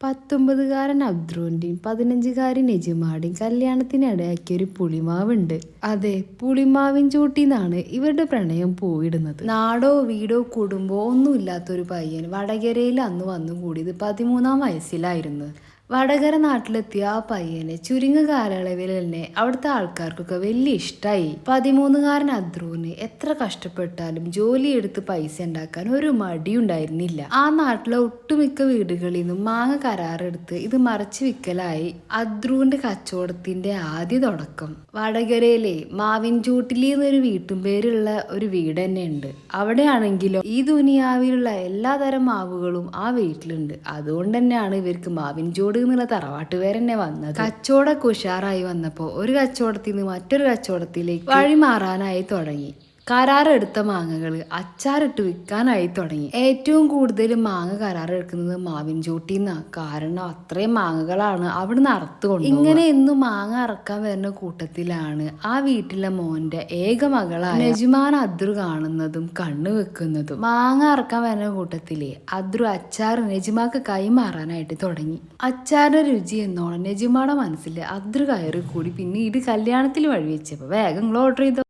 പത്തൊമ്പതുകാരൻ അബ്ദ്രുവിന്റെയും പതിനഞ്ചുകാരി നെജിമാടെയും കല്യാണത്തിനിടയാക്കിയ ഒരു പുളിമാവുണ്ട്. അതെ പുളിമാവിൻ ചൂട്ടിന്നാണ് ഇവരുടെ പ്രണയം പോയിടുന്നത് നാടോ വീടോ കുടുംബോ ഒന്നുമില്ലാത്തൊരു പയ്യൻ വടകരയിൽ അന്ന് വന്നു കൂടിയത് പതിമൂന്നാം വയസ്സിലായിരുന്നു. വടകര നാട്ടിലെത്തിയ ആ പയ്യനെ ചുരുങ്ങിയ കാലയളവിൽ തന്നെ അവിടുത്തെ ആൾക്കാർക്കൊക്കെ വലിയ ഇഷ്ടമായി പതിമൂന്നുകാരൻ അദ്രൂന് എത്ര കഷ്ടപ്പെട്ടാലും ജോലിയെടുത്ത് പൈസ ഉണ്ടാക്കാൻ ഒരു മടിയുണ്ടായിരുന്നില്ല. ആ നാട്ടിലെ ഒട്ടുമിക്ക വീടുകളിൽ നിന്നും മാങ്ങ കരാറെടുത്ത് ഇത് മറച്ചു വിക്കലായി. അദ്രൂന്റെ കച്ചവടത്തിന്റെ ആദ്യ തുടക്കം. വടകരയിലെ മാവിൻചൂട്ടിലി എന്നൊരു വീട്ടും പേരുള്ള ഒരു വീട് തന്നെ ഉണ്ട് അവിടെയാണെങ്കിലോ ഈ ദുനിയാവിലുള്ള എല്ലാതരം മാവുകളും ആ വീട്ടിലുണ്ട്. അതുകൊണ്ട് തന്നെയാണ് ഇവർക്ക് മാവിൻചൂട് എന്നുള്ള തറവാട്ട് പേര് തന്നെ വന്നത്. കച്ചവടം ഉഷാറായി വന്നപ്പോൾ ഒരു കച്ചവടത്തിൽ നിന്ന് മറ്റൊരു കച്ചവടത്തിലേക്ക് വഴി മാറാനായി തുടങ്ങി. കരാറെടുത്ത മാങ്ങകൾ അച്ചാറിട്ട് വിൽക്കാനായി തുടങ്ങി. ഏറ്റവും കൂടുതൽ മാങ്ങ കരാറെടുക്കുന്നത് മാവിൻ ചോട്ടിന്നാ. കാരണം അത്രയും മാങ്ങകളാണ് അവിടുന്ന് അറുത്തുകൊണ്ട് ഇങ്ങനെ എന്നും മാങ്ങ അറക്കാൻ വരുന്ന കൂട്ടത്തിലാണ് ആ വീട്ടിലെ മോന്റെ ഏക മകളായ നജുമാൻ അദ്രു കാണുന്നതും കണ്ണു വെക്കുന്നതും. മാങ്ങ അറക്കാൻ വരുന്ന കൂട്ടത്തിലെ അദ്രു അച്ചാർ നെജുമാക്ക് കൈമാറാനായിട്ട് തുടങ്ങി. അച്ചാറിന്റെ രുചി എന്നോണം നെജുമാടെ മനസ്സിൽ അദ്രു കയറി കൂടി പിന്നെ ഇത് കല്യാണത്തിൽ വഴി വെച്ചപ്പോ വേഗം ഓർഡർ ചെയ്തു.